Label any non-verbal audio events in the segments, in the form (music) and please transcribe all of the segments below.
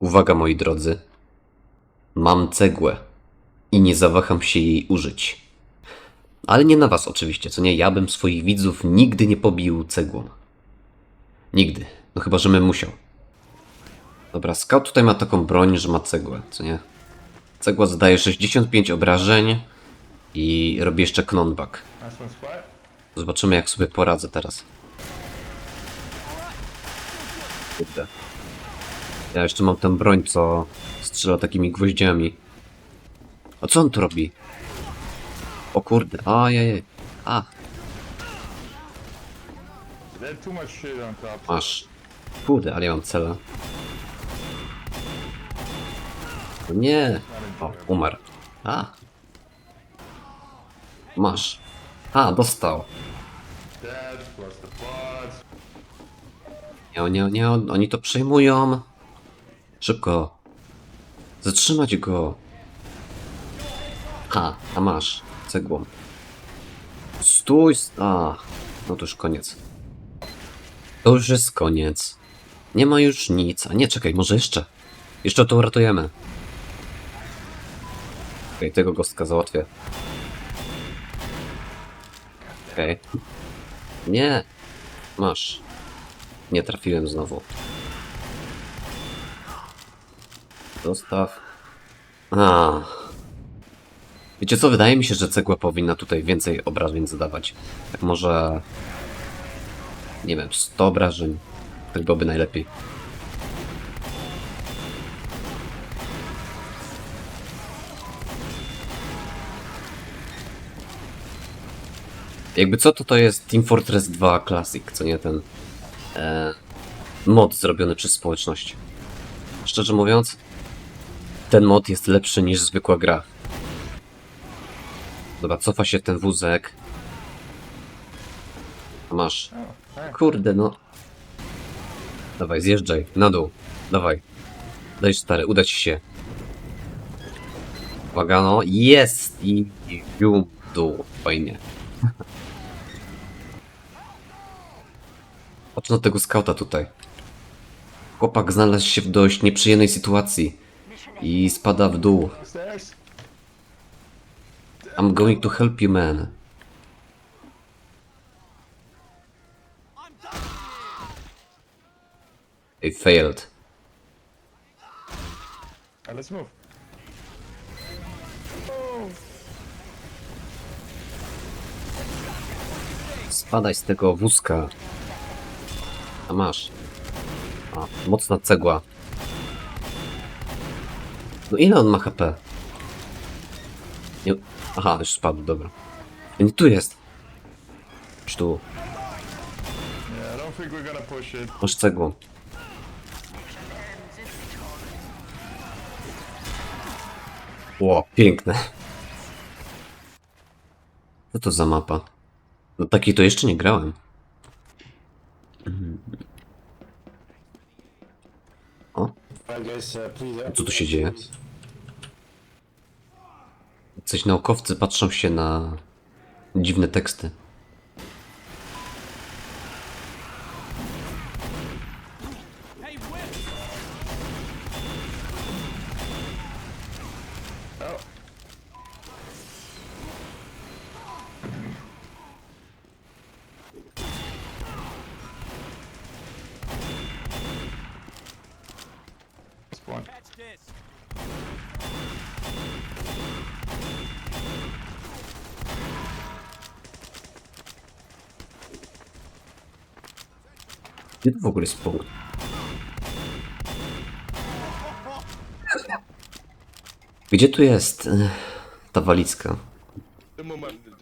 Uwaga moi drodzy. Mam cegłę i nie zawaham się jej użyć. Ale nie na was oczywiście, co nie? Ja bym swoich widzów nigdy nie pobił cegłą. Nigdy. No chyba, że bym musiał. Dobra, scout tutaj ma taką broń, że ma cegłę, co nie? Cegła zadaje 65 obrażeń i robi jeszcze spot. Zobaczymy jak sobie poradzę teraz. Kurde. Ja jeszcze mam tę broń, co strzela takimi gwoździami. A co on tu robi? O kurde, ajajaj. A, masz. Kurde, ale ja mam cela. Nie! O, umarł. A. Masz. A, dostał. Nie, nie, nie, oni to przejmują. Szybko. Zatrzymać go. Ha, a masz. Cegłą. Stój. A, no to już koniec. To już jest koniec. Nie ma już nic. A nie, czekaj, może jeszcze. Jeszcze to uratujemy. Okej, tego gostka załatwię. Okej. Nie. Masz. Nie trafiłem znowu. Dostaw. A. Wiecie co? Wydaje mi się, że cegła powinna tutaj więcej obrażeń zadawać. Tak może... Nie wiem, 100 obrażeń. Tak byłoby najlepiej. Jakby co, to to jest Team Fortress 2 Classic, co nie ten e, mod zrobiony przez społeczność. Szczerze mówiąc, ten mod jest lepszy niż zwykła gra. Dobra, cofa się ten wózek. Masz. Thanks. Kurde, no. Dawaj, zjeżdżaj, na dół. Dawaj. Daj stary, uda ci się. Uwaga, no. Jest! I i w dół. Fajnie. (laughs) Patrz na tego skauta tutaj. Chłopak znalazł się w dość nieprzyjemnej sytuacji i spada w dół. I'm going to help you, man. They failed. Let's move. Spadaj z tego wózka. A masz. A, mocna cegła. No ile on ma HP? Nie... Aha, już spadł, dobra. Nie, tu jest. Już tu. Masz cegłą. Ło, piękne. Co to za mapa? No takiej to jeszcze nie grałem. Mhm. O, co tu się dzieje? Coś naukowcy patrzą się na dziwne teksty. Gdzie to w ogóle jest punkt? Gdzie tu jest e, ta walizka?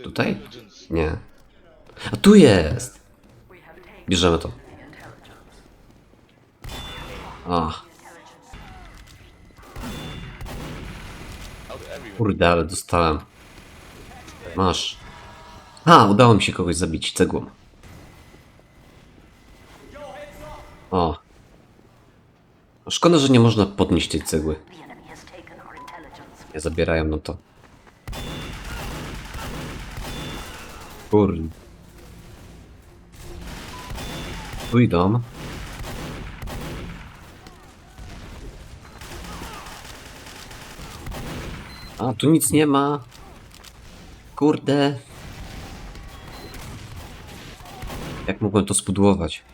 Tutaj? Nie. A tu jest! Bierzemy to. A. Kurde, ale dostałem. Masz. A, udało mi się kogoś zabić cegłą. O. Szkoda, że nie można podnieść tej cegły. Nie zabierają, no to. Kurde. Tu idą. A, tu nic nie ma. Kurde. Jak mogłem to spudłować?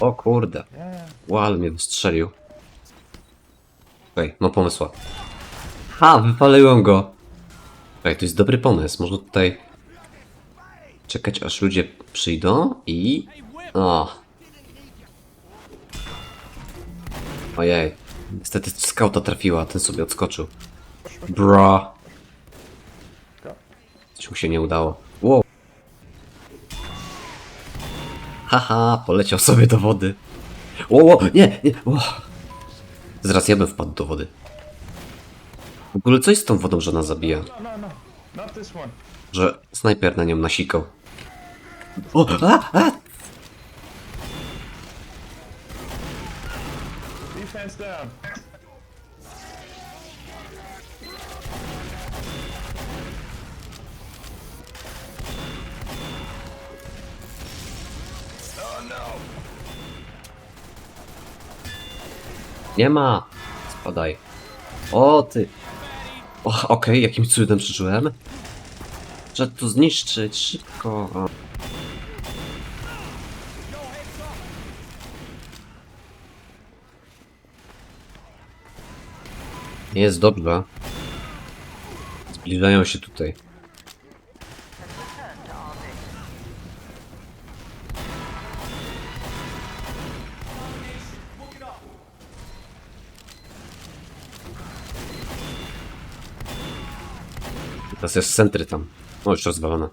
O kurde. Łal mnie wystrzelił. Okej, mam pomysła. Ha, wypaliłem go. Okej, to jest dobry pomysł. Można tutaj czekać aż ludzie przyjdą i... O. Ojej. Niestety skauta trafiła, ten sobie odskoczył. Bra. Coś mu się nie udało. Haha, poleciał sobie do wody. O, nie, nie. O. Zaraz ja bym wpadł do wody. W ogóle co jest z tą wodą, że ona zabija? Że snajper na nią nasikał. O, a, a! Defense down. Nie ma! Spadaj. O, ty! Okej, jakimś cudem przeżyłem. Trzeba to zniszczyć, szybko. Jest dobrze. Zbliżają się tutaj. Teraz jest centry tam. O, już rozwalone.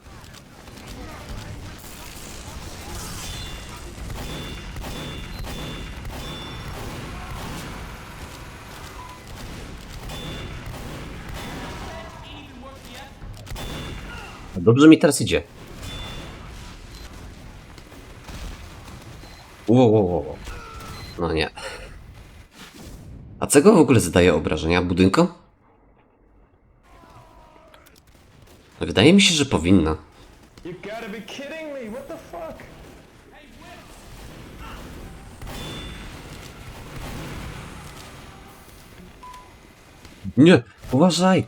Dobrze mi teraz idzie. Wow, wow, wow. No nie. A czego w ogóle zadaje obrażenia budynkom? Wydaje mi się, że powinna. Nie, uważaj!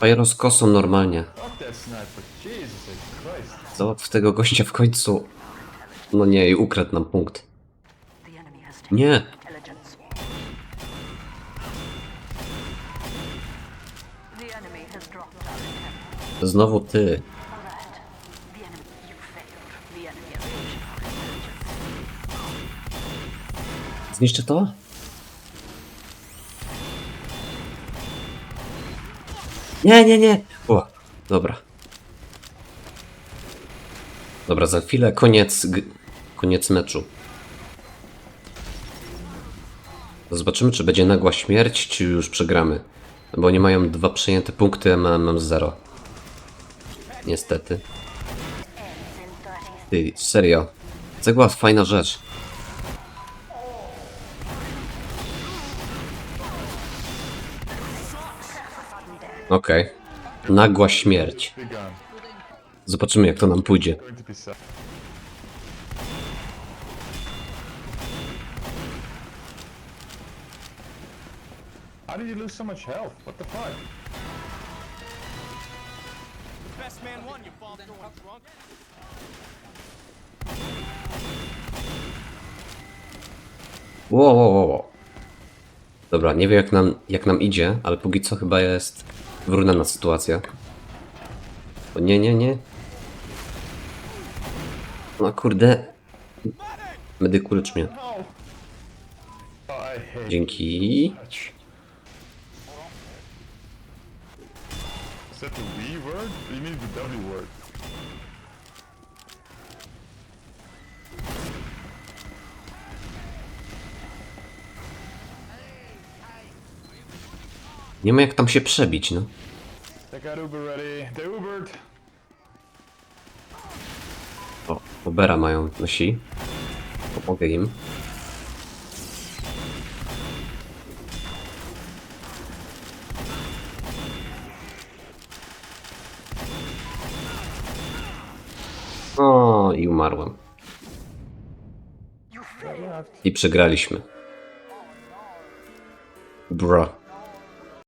Fajero z kosą normalnie. Załatw tego gościa w końcu. No nie, i ukradł nam punkt. Nie! Our intelligence. Zniszczy to? Nie, nie, nie! O, dobra. Dobra, za chwilę koniec, koniec meczu. Zobaczymy, czy będzie nagła śmierć, czy już przegramy. Bo oni mają dwa przejęte punkty, a mam, mam zero. Niestety. Ty, serio. Cegła fajna rzecz. Okej. Nagła śmierć. Zobaczymy, jak to nam pójdzie. Going to be sad. How did you lose so much health? What the fuck? Best man won, you throwing drunk. Wow, wow, wow, wow. Dobra, nie wiem jak nam, jak nam idzie, ale póki co chyba jest wyrównana sytuacja. O nie, nie, nie. No kurde. Medyku, lecz mnie. Oh, Dzięki. That the V word? Or you mean the W word? Nie ma jak tam się przebić, no. They got Uber ready. They Ubered. O, Ubera mają nosi. Pomogę im. I umarłem. I przegraliśmy. Bro.